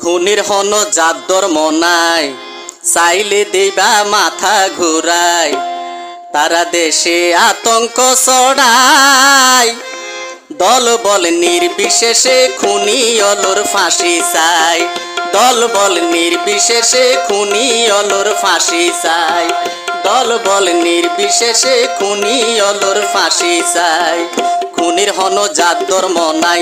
খুনির হন জাদর মনাই চাইলে দেবা মাথা ঘুরাই, তারা দেশে আতঙ্ক ছড়ায় দল বল নির্বিশেষে খুনি অলর ফাঁসি চাই। দল বল নির্বিশেষে খুনি অলর ফাঁসি চাই। দল বল নির্বিশেষে খুনি অলর ফাঁসি চাই। খুনির হন জাদর মনাই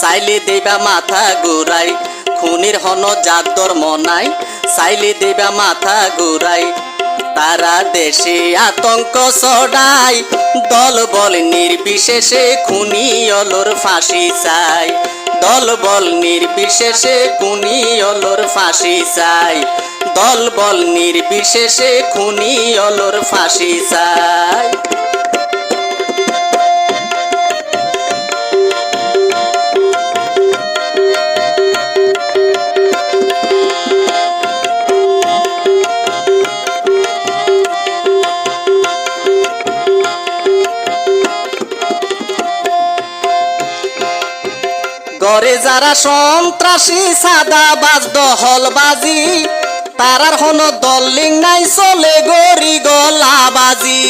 চাইলে দেবা মাথা ঘুরাই। খুনির হন জাদর মনাই, চাইলে দেবা মাথা ঘুরাই। তারা দেশে আতঙ্ক ছড়াই, দল বল নির্বিশেষে খুনি অলর ফাঁসি চাই। দল বল নির্বিশেষে খুনি অলর ফাঁসি চাই। দল বল নির্বিশেষে খুনি অলর ফাঁসি চাই। গড়ে যারা সন্ত্রাসী সাদা বাজ দহল বাজি তারার হন দলিং নাই, চলে গরি গলা বাজি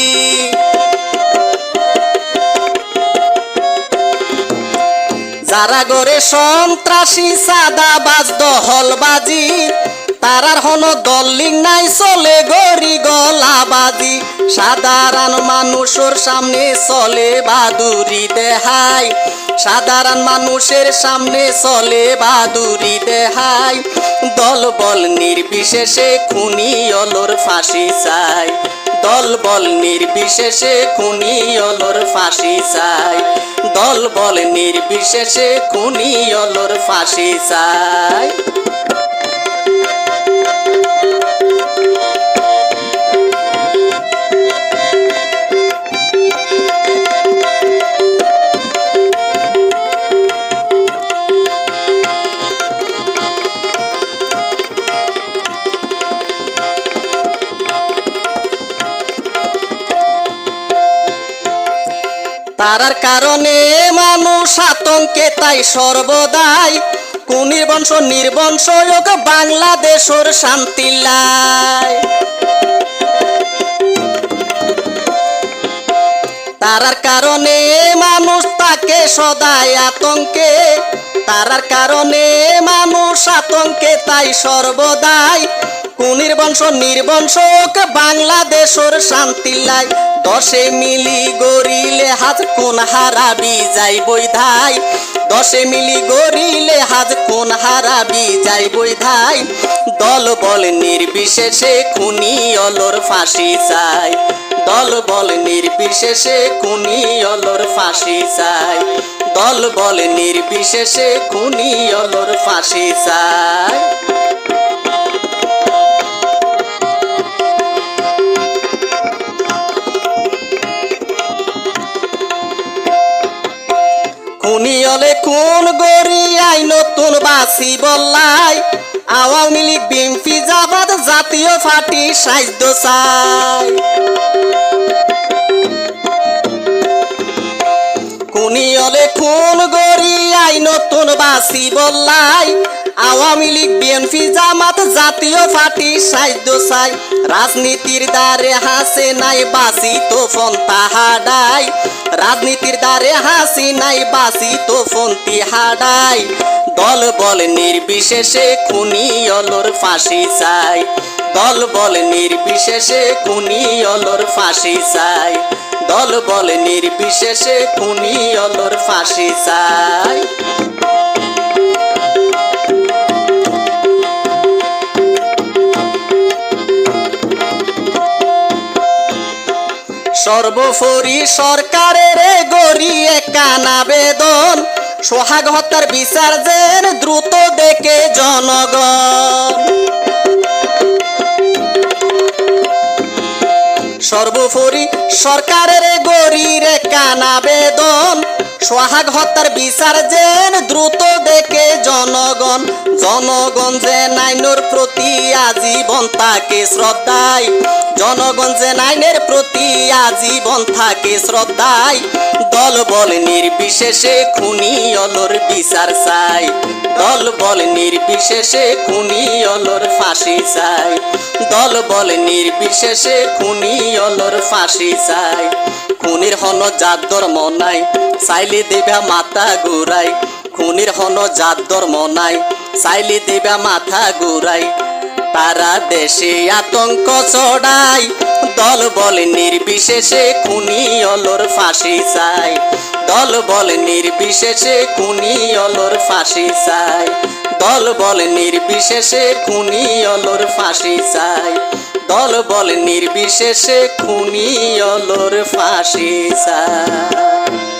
যারা গড়ে সন্ত্রাসী সাদা বাজ নাই, চলে গরি সাধারণ মানুষের সামনে চলে বাদুরি দেহাই। সাধারণ মানুষের সামনে চলে বাদুরি দেহাই। দল বল নির্বিশেষে খুনি অলর ফাঁসি চাই। দল বল নির্বিশেষে খুনি অলর ফাঁসি চাই। দল বল নির্বিশেষে খুনি অলর ফাঁসি চাই। তারার কারণে মানুষ আতঙ্কে, তাই সর্বদাই কুনির বংশ নির্বংশ হোক, বাংলাদেশের শান্তি লাই। তারার কারণে মানুষ তাকে সদাই আতঙ্কে, তারার কারণে মানুষ আতঙ্কে, তাই সর্বদাই কুনির বংশ নির্বংশ হোক, বাংলাদেশের শান্তি লাই। দশে মিলি গরিলে হাজ কোন হারাবি যাই বৈধাই। দশে মিলি গরিলে হাজ কোন হারাবি যাই বই ধাই দল বল নির্বিশেষে খুনি অলর ফাঁসি চাই। দল বল নির্বিশেষে খুনি অলর ফাঁসি চাই। দল বল নির্বিশেষে খুনি অলর ফাঁসি চাই। হলে কোন গরি আই নতুন বাসি বললাই? আওয়ামী লীগ বিএনপি জাতীয় পার্টি সাহায্য চাই কোন আই নতুন বাসি বললাই। Awami League, BNP, Jamaat, Jatiya Party সাহায্য চাই রাজনীতির দ্বারে হাসে নাই বাসি তো ফোন তাহাডাই রাজনীতির দ্বারে হাসি নাই বাসি তো ফোনতি হাডাই দল বল নির্বিশেষে খুনি অলর ফাঁসি চাই। দল বল নির্বিশেষে খুনি অলর ফাঁসি চাই। দল বল নির্বিশেষে খুনি অলর ফাঁসি চাই। সর্বোপরি সরকারের গড়িয়ে কান আবেদন, সোহাগ হত্যার বিচার দ্রুত দেখে জনগণ। সর্বোপরি সরকারের গরির কান আবেদন সোহাগ হত্যার বিচার যেন দ্রুত দেখে জনগণ। জনগণ যে নাইনোর প্রতি আজীবন তাকে শ্রদ্ধায়। জনগণ যে নাইনের প্রতি আজীবন থাকে শ্রদ্ধায় দল বল নির্বিশেষে খুনি অলর বিচার চাই। দল বল নির্বিশেষে খুনি অলর ফাঁসি চাই। দল বল নির্বিশেষে খুনি অলর ফাঁসি চাই। খুনির হন জাত ধর্ম নাই, চাইলে দেবা মাথা ঘুরাই। খুনির হন জাত ধর্ম নাই, চাইলে দেবা মাথা ঘুরাই। তারা দেশে আতঙ্ক চড়াই দল বল নির্বিশেষে খুনি অলর ফাঁসি চাই দল বল নির্বিশেষে খুনি অলর ফাঁসি চাই দল বল নির্বিশেষে খুনি অলর ফাঁসি চাই দল বল নির্বিশেষে খুনি অলর ফাঁসি চাই